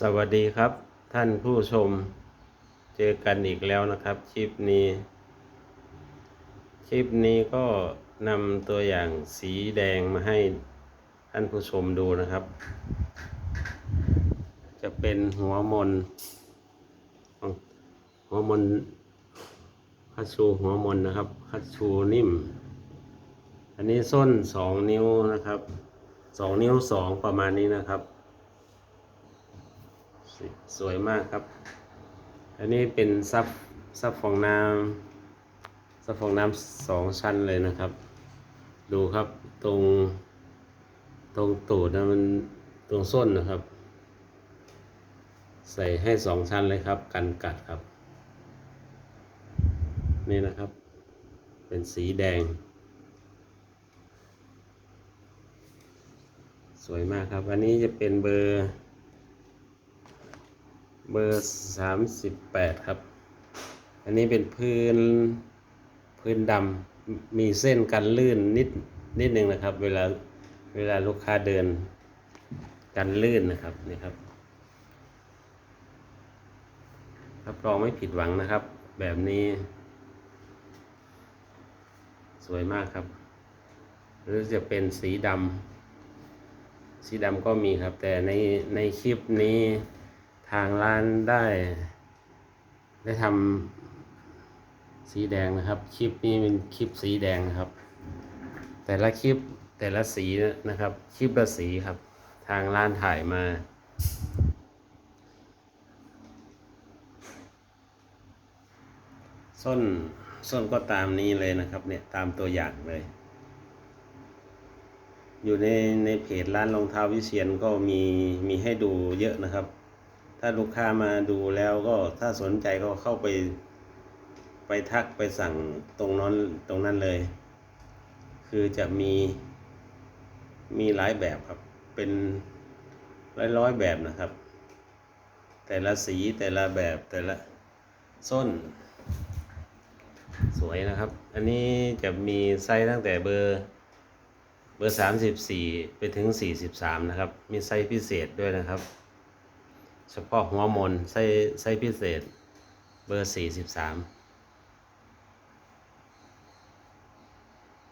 สวัสดีครับ ท่านผู้ชมเจอกันอีกแล้วนะครับคลิปนี้คลิปนี้ก็นำตัวอย่างสีแดงมาให้ท่านผู้ชมดูนะครับ จะเป็นหัวมน หัวมนคัตชูหัวมนนะครับคัตชูนิ่ม อันนี้ส้นสองนิ้วนะครับสองนิ้วสองประมาณนี้นะครับ สวยมากครับ อันนี้เป็นซับซับฟองน้ำซับฟองน้ำสองชั้นเลยนะครับ ดูครับตรง ตรงตูดนะมันตรงส้นนะครับ ใส่ให้สองชั้นเลยครับ กันกัดครับ นี่นะครับ เป็นสีแดง สวยมากครับ อันนี้จะเป็นเบอร์ เบอร์สามสิบแปดครับ อันนี้เป็นพื้นพื้นดำมีเส้นกันลื่นนิดนิดหนึ่งนะครับ เวลาเวลาลูกค้าเดินกันลื่นนะครับนี่ครับรับรองไม่ผิดหวังนะครับ แบบนี้ สวยมากครับ หรือจะเป็นสีดำสีดำก็มีครับ แต่ในในคลิปนี้ ทางร้านได้ ได้ทำสีแดงนะครับ คลิปนี้เป็นคลิปสีแดงนะครับ แต่ละคลิปแต่ละสีนะครับ คลิปละสีครับ ทางร้านถ่ายมาส้นส้นก็ตามนี้เลยนะครับเนี่ยตามตัวอย่างเลย อยู่ในในเพจร้านรองเท้าวิเชียนก็มีมีให้ดูเยอะนะครับ ถ้าลูกค้ามาดูแล้วก็ถ้าสนใจก็เข้าไป ไปทักไปสั่งตรงนั้นตรงนั้นเลย คือจะมีมีหลายแบบครับ เป็นร้อยร้อยแบบนะครับ แต่ละสีแต่ละแบบแต่ละส้น สวยนะครับ อันนี้จะมีไซส์ตั้งแต่เบอร์เบอร์สามสิบสี่ไปถึงสี่สิบสามนะครับ มีไซส์พิเศษด้วยนะครับ เฉพาะหัวมนไส้ไส้พิเศษ เบอร์สี่สิบสาม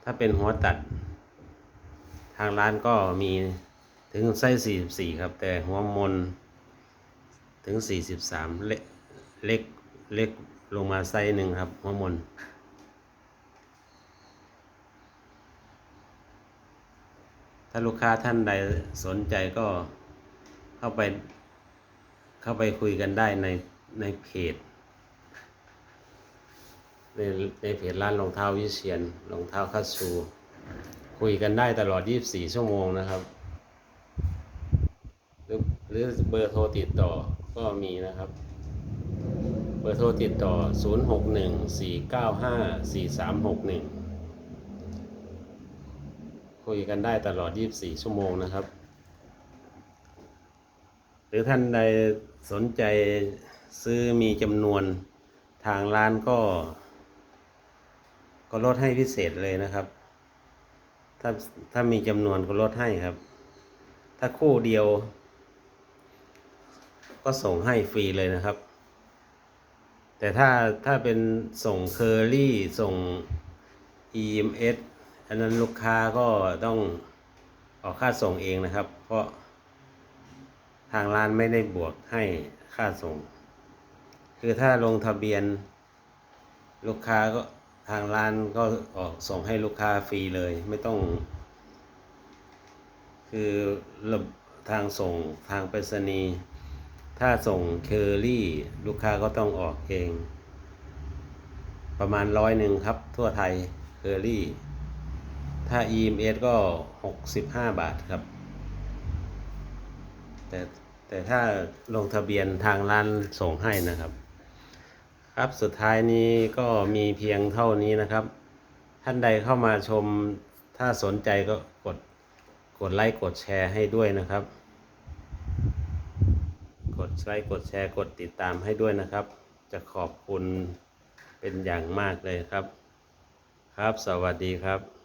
ถ้าเป็นหัวตัด ทางร้านก็มีถึงไส้สี่สิบสี่ครับ แต่หัวมนถึงสี่สิบสามเล็กเล็กเล็กลงมาไส้หนึ่งครับ หัวมนถ้าลูกค้าท่านใดสนใจก็เข้าไป เข้าไปคุยกันได้ในในเพจในในเพจร้านรองเท้าวิเชียนรองเท้าคัตชูคุยกันได้ตลอด 24 ชั่วโมงนะครับ หรือหรือเบอร์โทรติดต่อก็มีนะครับ เบอร์โทรติดต่อ 0614954361 คุยกันได้ตลอด 24 ชั่วโมงนะครับ หรือท่านใดสนใจซื้อมีจำนวนทางร้านก็ ก็ลดให้พิเศษเลยนะครับ ถ้าถ้ามีจำนวนก็ลดให้ครับ ถ้าคู่เดียว ก็ส่งให้ฟรีเลยนะครับ แต่ถ้าถ้าเป็นส่งเคอรี่ส่ง EMS อันนั้นลูกค้าก็ต้องออกค่าส่งเองนะครับ เพราะ ทางร้านไม่ได้บวกให้ค่าส่ง คือถ้าลงทะเบียน ลูกค้าก็ทางร้านก็ออกส่งให้ลูกค้าฟรีเลย ไม่ต้อง คือระบทางส่งทางไปรษณีย์ถ้าส่งเคอรี่ลูกค้าก็ต้องออกเอง ประมาณร้อยหนึ่งครับ ทั่วไทยเคอรี่ ถ้า EMS ก็ 65 บาทครับ แต่แต่ถ้าลงทะเบียนทางร้านส่งให้นะครับ ครับสุดท้ายนี้ก็มีเพียงเท่านี้นะครับ ท่านใดเข้ามาชมถ้าสนใจก็กดกดไลค์กดแชร์ให้ด้วยนะครับ กดไลค์กดแชร์กดติดตามให้ด้วยนะครับ จะขอบคุณเป็นอย่างมากเลยครับ ครับสวัสดีครับ